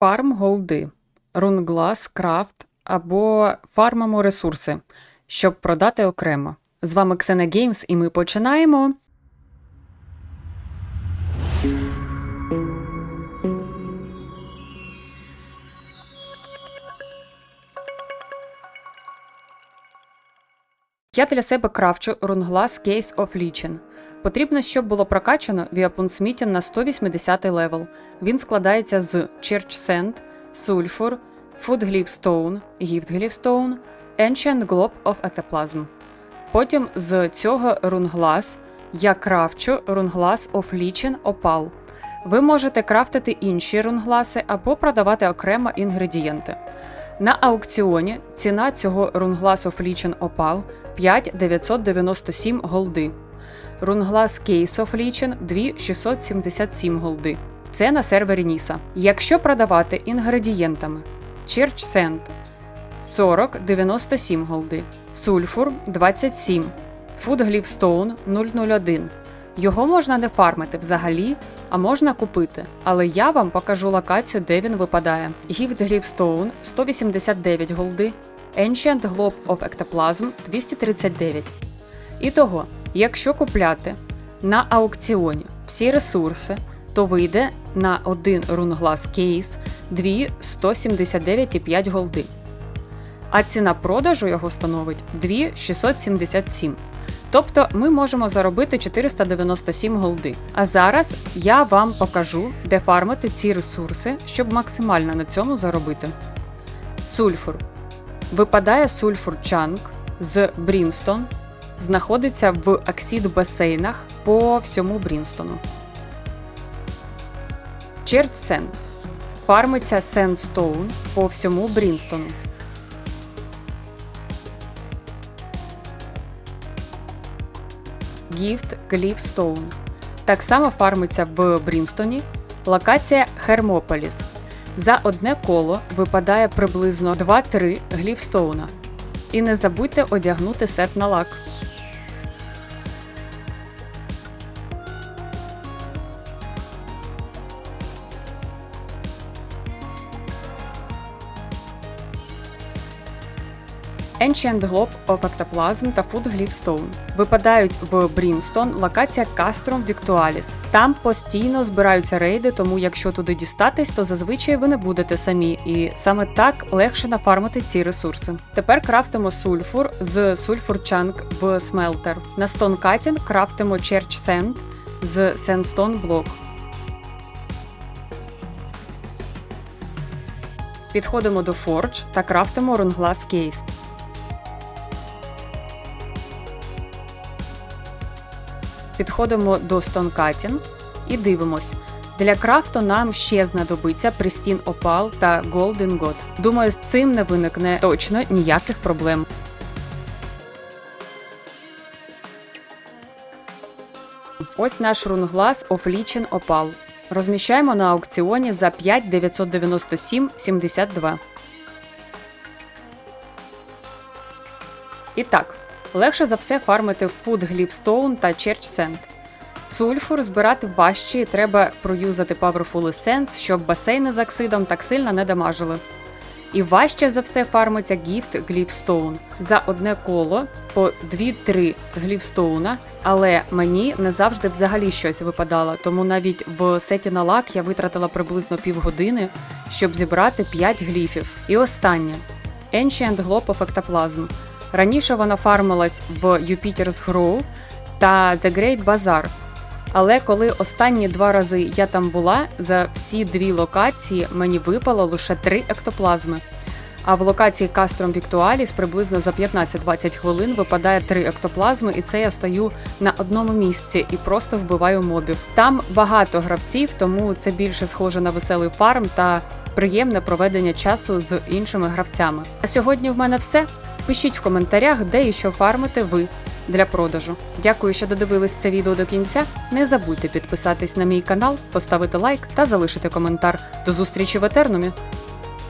Фарм голди, рунглас, крафт або фармимо ресурси, щоб продати окремо. З вами Ксена Геймс, і ми починаємо. Я для себе крафчу рунглас Case of Lichen. Потрібно, щоб було прокачано Смітін на 180 левел. Він складається з Church Sand, Sulfur, Food Glyph Stone, Gift Glyph Stone, Ancient Globe of Ectoplasm. Потім з цього рунглас я крафчу рунглас of Lichen Opal. Ви можете крафтити інші рунгласи або продавати окремо інгредієнти. На аукціоні ціна цього рунгласу Flichen Opal 5997 голди. Рунглас Case of Lichen 2677 голди. Це на сервері Ніса. Якщо продавати інгредієнтами Church Sand 40-97 голди, Сульфур 27, Food Glyph 001. Його можна не фармити взагалі, а можна купити. Але я вам покажу локацію, де він випадає. Gift Glyph 189 голди, Ancient Globe of Ectoplasm 239. Ітого, якщо купляти на аукціоні всі ресурси, то вийде на один рунглас кейс 2 179,5 голди. А ціна продажу його становить 2 677. Тобто ми можемо заробити 497 голди. А зараз я вам покажу, де фармити ці ресурси, щоб максимально на цьому заробити. Сульфур. Випадає сульфур чанк з Брінстон, знаходиться в оксид басейнах по всьому Брінстону. Черч Сенд. Фармиться Сендстоун по всьому Брінстону. Glyph Stone. Так само фармиться в Брінстоні. Локація Хермополіс. За одне коло випадає приблизно 2-3 гліфстоуна. І не забудьте одягнути сет на лак. Ancient Globe of Ectoplasm та Food Glyph Випадають в Брінстон, локація Castrum Victualis. Там постійно збираються рейди, тому якщо туди дістатись, то зазвичай ви не будете самі, і саме так легше нафармити ці ресурси. Тепер крафтимо сульфур з сульфур чанк в смелтер. На Cutting крафтимо Church Sand з Sandstone Block. Підходимо до Forge та крафтимо Runglass Case. Підходимо до Стонкатін і дивимось. Для крафту нам ще знадобиться Pristine Opal та Golden God. Думаю, з цим не виникне точно ніяких проблем. Ось наш рунглас of Lichen Opal. Розміщаємо на аукціоні за 5,997,72. І так, легше за все фармити Food Glyph та Church Sand. Сульфур збирати важче і треба проюзати Powerful Essence, щоб басейни з оксидом так сильно не дамажили. І важче за все фармиться Gift Glyph За одне коло по 2-3 глівстоуна, але мені не завжди взагалі щось випадало, тому навіть в сеті на лак я витратила приблизно півгодини, щоб зібрати 5 гліфів. І останнє Ancient Globe of Ectoplasm. Раніше вона фармилась в Jupiter's Grove та The Great Bazaar. Але коли останні два рази я там була, за всі дві локації мені випало лише три ектоплазми. А в локації Castrum Victualis приблизно за 15-20 хвилин випадає три ектоплазми, і це я стою на одному місці і просто вбиваю мобів. Там багато гравців, тому це більше схоже на веселий фарм та приємне проведення часу з іншими гравцями. А сьогодні в мене все. Пишіть в коментарях, де і що фармите ви для продажу. Дякую, що додивились це відео до кінця. Не забудьте підписатись на мій канал, поставити лайк та залишити коментар. До зустрічі в Етернумі!